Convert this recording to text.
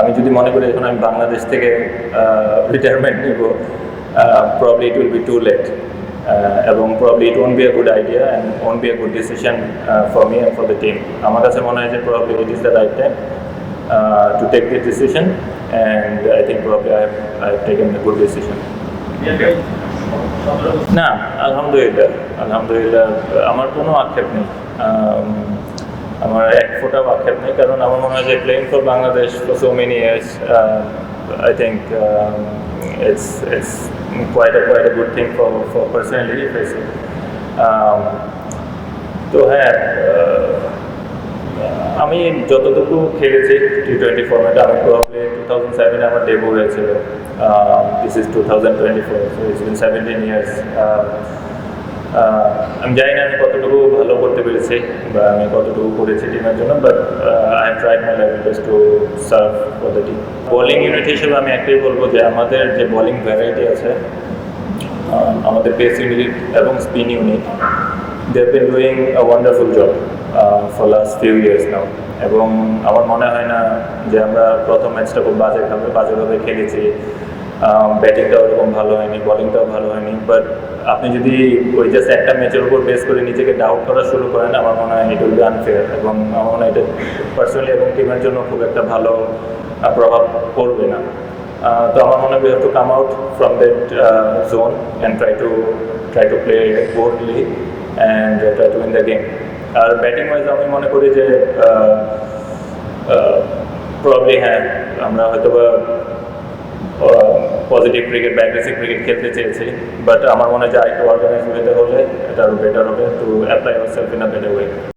আমি যদি মনে করি এখন আমি বাংলাদেশ থেকে রিটায়ারমেন্ট নিব probably it will be too late এবং probably it won't be a good idea and won't be a good decision for me and for the team আমার কাছে মনে হয় যে probably it is the right time to take this decision and I think probably I I taken the good decision না আলহামদুলিল্লাহ আলহামদুলিল্লাহ আমার কোনো আক্ষেপ নেই। আমার এক ফোটাও আক্ষেপ নেই, কারণ আমার মনে হয় যে playing for Bangladesh for so many years I think it's it's quite a quite a good thing for for personally তো হ্যাঁ আমি যতটুকু খেলেছি টি টোয়েন্টি ফর্মেটে আমি প্রবলি টু থাউজেন্ড সেভেনে আমার ডেবু হয়েছিল। This is two thousand twenty four so it's been seventeen years আমি জানি না আমি কতটুকু ভালো করতে পেরেছি বা আমি কতটুকু করেছি টিমের জন্য but I have tried my level best to serve for the team bowling unit হিসেবে আমি একটাই বলব যে আমাদের যে বোলিং ভ্যারাইটি আছে আমাদের পেস ইউনিট এবং spin unit they been doing a wonderful job for last few years now এবং আমার মনে হয় না যে আমরা প্রথম ম্যাচটা খুব বাজেভাবে বাজেভাবে খেলেছি। ব্যাটিংটাও ওরকম ভালো হয়নি বলিংটাও ভালো হয়নি বাট আপনি যদি ওই জাস্ট একটা ম্যাচের উপর বেস করে নিজেকে ডাউট করা শুরু করেন আমার মনে হয় ইট উইল আনফেয়ার এবং আমার মনে হয় এটা পার্সোনালি এবং টিমের জন্য খুব একটা ভালো প্রভাব পড়বে না তো আমার মনে হয় out from that uh, zone and try to try to play boldly and uh, try to win the game. আর ব্যাটিং ওয়াইজ আমি মনে করি যে প্রবলি হ্যাঁ আমরা হয়তো বা পজিটিভ ক্রিকেট বা অ্যাগ্রেসিভ ক্রিকেট খেলতে চেয়েছি। বাট আমার মনে হয় যে আরেকটু অর্গানাইজ হলে এটা আরও বেটার হবে to apply our self in a better way